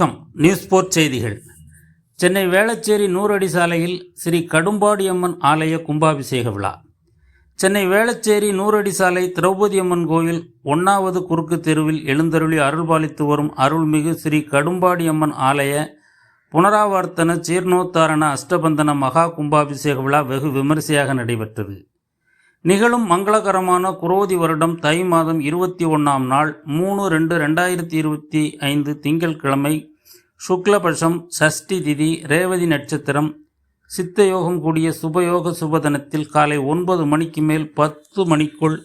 வணக்கம். News board செய்திகள். சென்னை வேளச்சேரி நூறடி சாலையில் ஸ்ரீ கடும்பாடியம்மன் ஆலய கும்பாபிஷேக விழா. சென்னை வேளச்சேரி நூறடி சாலை திரௌபதி அம்மன் கோயில் ஒன்றாவது குறுக்கு தெருவில் எழுந்தருளி அருள்பாலித்து வரும் அருள்மிகு ஸ்ரீ கடும்பாடியம்மன் ஆலய புனராவர்த்தன ஜீர்ணோத்தாரண அஷ்டபந்தன மகா கும்பாபிஷேக விழா வெகு விமரிசையாக நடைபெற்றது. நிகழும் மங்களகரமான குரோதி வருடம் தை மாதம் இருபத்தி ஒன்றாம் நாள் மூணு ரெண்டு ரெண்டாயிரத்தி இருபத்தி ஐந்து திங்கட்கிழமை சுக்லபட்சம் சஷ்டி திதி ரேவதி நட்சத்திரம் சித்தயோகம் கூடிய சுபயோக சுபதனத்தில் காலை ஒன்பது மணிக்கு மேல் பத்து மணிக்குள்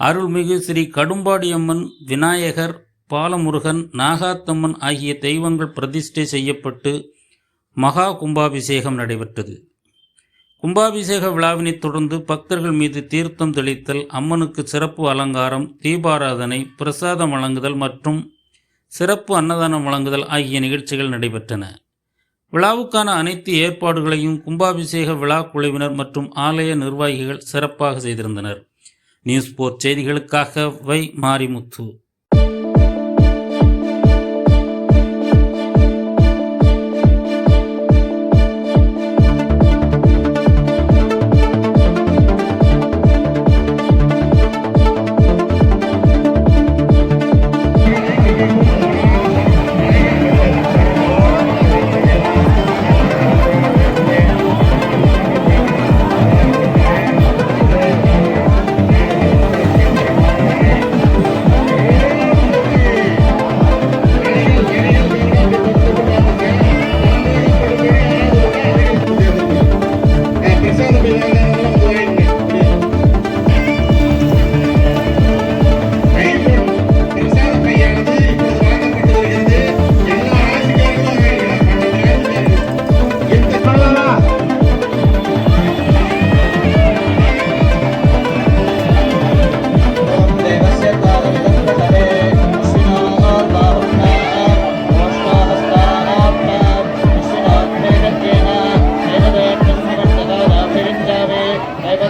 அருள்மிகு ஸ்ரீ கடும்பாடியம்மன் விநாயகர் பாலமுருகன் நாகாத்தம்மன் ஆகிய தெய்வங்கள் பிரதிஷ்டை செய்யப்பட்டு மகா கும்பாபிஷேகம் நடைபெற்றது. கும்பாபிஷேக விழாவினைத் தொடர்ந்து பக்தர்கள் மீது தீர்த்தம் தெளித்தல் அம்மனுக்கு சிறப்பு அலங்காரம் தீபாராதனை பிரசாதம் வழங்குதல் மற்றும் சிறப்பு அன்னதானம் வழங்குதல் ஆகிய நிகழ்ச்சிகள் நடைபெற்றன. விழாவுக்கான அனைத்து ஏற்பாடுகளையும் கும்பாபிஷேக விழா குழுவினர் மற்றும் ஆலய நிர்வாகிகள் சிறப்பாக செய்திருந்தனர். நியூஸ் போர்ட் செய்திகளுக்காக வை Marimuthu.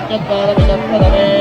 get better, get better, get better.